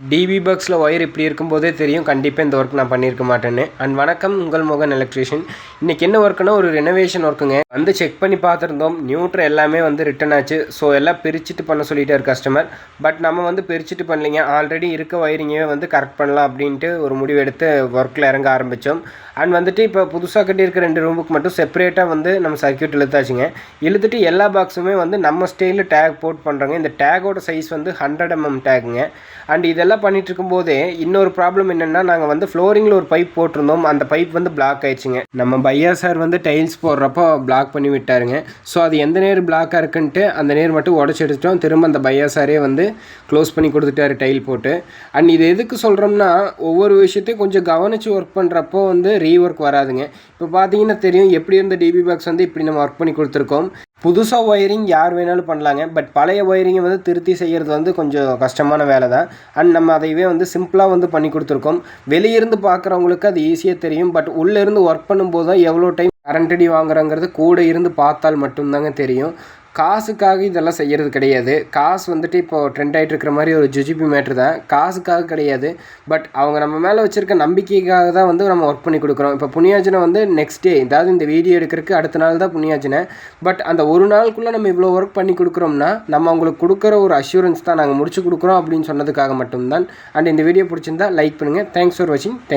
DP பாக்ஸில் wire இப்படி இருக்கும்போதே தெரியும். கண்டிப்பாக இந்த ஒர்க் நான் பண்ணியிருக்க மாட்டேன்னு. அண்ட் வணக்கம் உங்கள் முகன் எலக்ட்ரிஷியன் இன்றைக்கி என்ன ஒர்க்குன்னா ஒரு ரெனோவேஷன் ஒர்க்குங்க வந்து செக் பண்ணி பார்த்துருந்தோம். நியூட்ரு எல்லாமே வந்து ரிட்டன் ஆச்சு. ஸோ எல்லாம் பிரிச்சுட்டு பண்ண சொல்லிட்டார் கஸ்டமர் பட் நம்ம வந்து பிரிச்சுட்டு பண்ணலிங்க. ஆல்ரெடி இருக்க ஒயரிங்கே வந்து கரெக்ட் பண்ணலாம் அப்படின்ட்டு ஒரு முடிவு எடுத்து ஒர்க்கில் இறங்க ஆரம்பித்தோம் அண்ட் வந்துட்டு இப்போ புதுசாக கட்டியிருக்க ரெண்டு ரூமுக்கு மட்டும் செப்பரேட்டாக வந்து நம்ம சர்க்கியூட் இழுத்தாச்சுங்க. இழுத்துட்டு எல்லா பாக்ஸுமே வந்து நம்ம ஸ்டைலில் டேக் போட் பண்ணுறோங்க இந்த டேகோட சைஸ் வந்து ஹண்ட்ரட் எம்எம் டேக்குங்க அண்ட் இதெல்லாம் பண்ணிட்டு இருக்கும்போதே இன்னொரு ப்ராப்ளம் என்னென்னா நாங்கள் வந்து ஃப்ளோரிங்கில் ஒரு பைப் போட்டிருந்தோம். அந்த பைப் வந்து பிளாக் ஆயிடுச்சுங்க. நம்ம பையா சார் வந்து டைல்ஸ் போடுறப்போ பிளாக் பண்ணி விட்டாருங்க. ஸோ அது எந்த நேர் பிளாக்காக இருக்குன்ட்டு அந்த நேர் மட்டும் உடச்சி எடுத்துட்டோம். திரும்ப அந்த பையா சாரே வந்து க்ளோஸ் பண்ணி கொடுத்துட்டாரு டைல் போட்டு. அண்ட் இது எதுக்கு சொல்கிறோம்னா ஒவ்வொரு விஷயத்தையும் கொஞ்சம் கவனித்து ஒர்க் பண்ணுறப்போ வந்து ரீஒர்க் வராதுங்க. இப்போ பார்த்தீங்கன்னா தெரியும் எப்படி இருந்த டிபி பாக்ஸ் வந்து இப்படி நம்ம ஒர்க் பண்ணி கொடுத்துருக்கோம். புதுசாக ஒயரிங் யார் வேணாலும் பண்ணலாங்க. பட் பழைய ஒயரிங்கை வந்து திருத்தி செய்கிறது வந்து கொஞ்சம் கஷ்டமான வேலை தான். அண்ட் நம்ம அதையவே வந்து சிம்பிளாக வந்து பண்ணி கொடுத்துருக்கோம். வெளியிருந்து பார்க்குறவங்களுக்கு அது ஈஸியாக தெரியும். பட் உள்ளேருந்து ஒர்க் பண்ணும்போது தான் எவ்வளோ டைம் கரண்ட் அடி வாங்குறங்கிறது கூட இருந்து பார்த்தால் மட்டும்தாங்க தெரியும். காசுக்காக இதெல்லாம் செய்கிறது கிடையாது. காசு வந்துட்டு இப்போ ட்ரெண்ட் ஆகிட்டு இருக்கிற மாதிரி ஒரு ஜுஜிபி மேட்ரு தான். காசுக்காக கிடையாது. பட் அவங்க நம்ம மேலே வச்சுருக்க நம்பிக்கைக்காக தான் வந்து நம்ம ஒர்க் பண்ணி கொடுக்குறோம். இப்போ புண்ணியாஜனை வந்து நெக்ஸ்ட் டே அதாவது இந்த வீடியோ எடுக்கிறதுக்கு அடுத்த நாள் தான் புண்ணியாஜனை பட் அந்த ஒரு நாளுக்குள்ளே நம்ம இவ்வளோ ஒர்க் பண்ணி கொடுக்குறோம்னா நம்ம அவங்களுக்கு கொடுக்குற ஒரு அஷூரன்ஸ் தான் நாங்கள் முடிச்சு கொடுக்குறோம் அப்படின்னு சொன்னதுக்காக மட்டும்தான். அண்ட் இந்த வீடியோ பிடிச்சிருந்தா லைக் பண்ணுங்கள் தேங்க்ஸ் ஃபார் வாட்சிங் தேங்க்